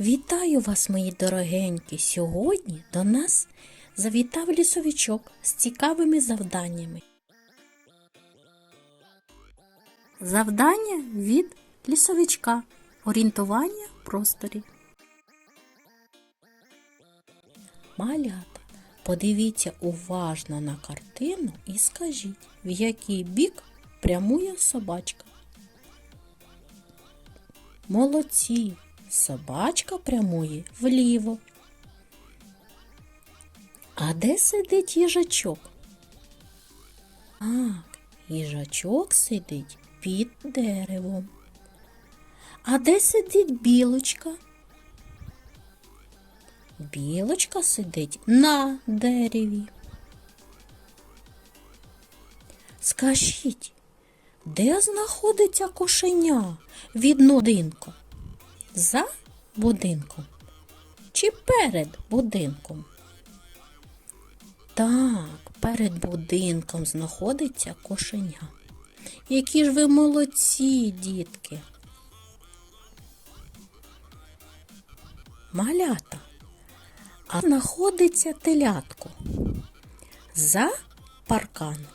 Вітаю вас, мої дорогенькі! Сьогодні до нас завітав лісовичок з цікавими завданнями. Завдання від лісовичка. Орієнтування в просторі. Малята, подивіться уважно на картину і скажіть, в який бік прямує собачка. Молодці! Собачка прямує вліво. А де сидить їжачок? Так, їжачок сидить під деревом. А де сидить білочка? Білочка сидить на дереві. Скажіть, де знаходиться кошеня від будинку? За будинком чи перед будинком? Так, перед будинком знаходиться кошеня. Які ж ви молодці, дітки. Малята. А знаходиться телятко за парканом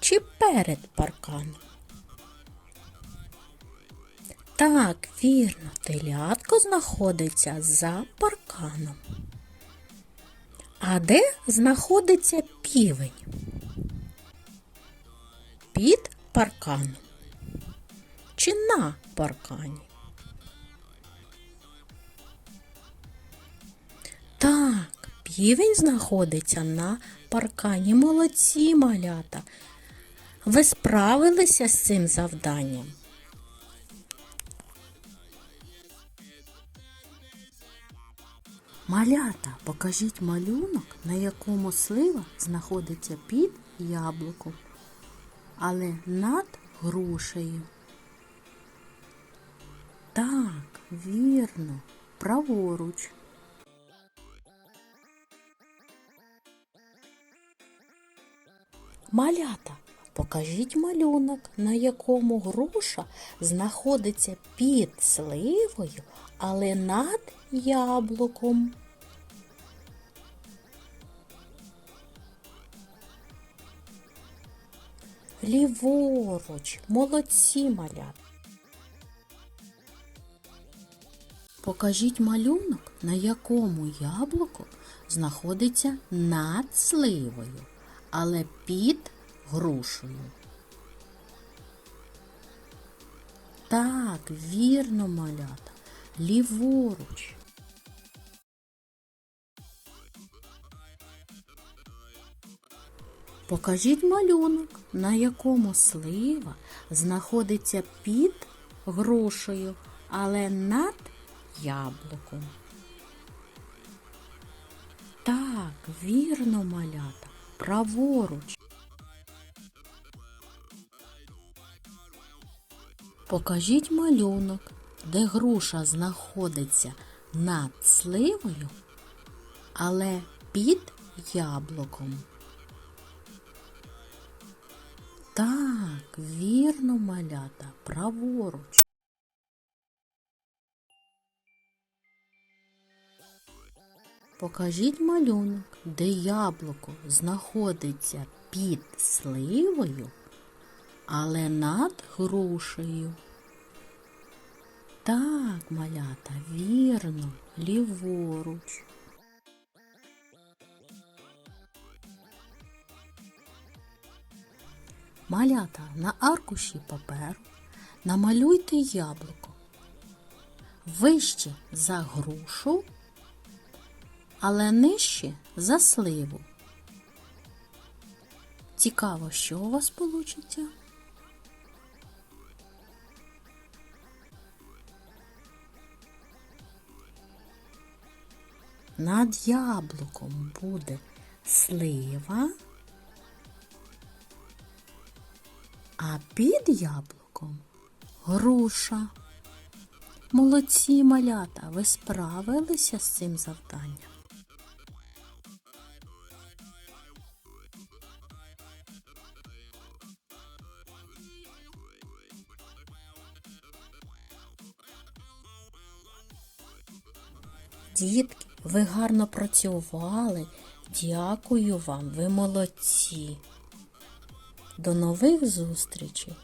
чи перед парканом? Так, вірно, телятко знаходиться за парканом. А де знаходиться півень? Під парканом. Чи на паркані? Так, півень знаходиться на паркані. Молодці малята. Ви справилися з цим завданням? Малята, покажіть малюнок, на якому слива знаходиться під яблуком, але над грушею. Так, вірно, праворуч. Малята, покажіть малюнок, на якому груша знаходиться під сливою, але над яблуком. Ліворуч, молодці малят. Покажіть малюнок, на якому яблуко знаходиться над сливою, але під грушею. Так, вірно, малята, ліворуч. Покажіть малюнок, на якому слива знаходиться під грушею, але над яблуком. Так, вірно, малята, праворуч. Покажіть малюнок, де груша знаходиться над сливою, але під яблуком. Так, вірно, малята, праворуч. Покажіть малюнок, де яблуко знаходиться під сливою, але над грушею. Так, малята, вірно, ліворуч. Малята на аркуші паперу намалюйте яблуко. Вище за грушу, але нижче за сливу. Цікаво, що у вас вийде? Над яблуком буде слива, а під яблуком груша. Молодці малята, ви справилися з цим завданням. Дітки, ви гарно працювали. Дякую вам, ви молодці. До нових зустрічей!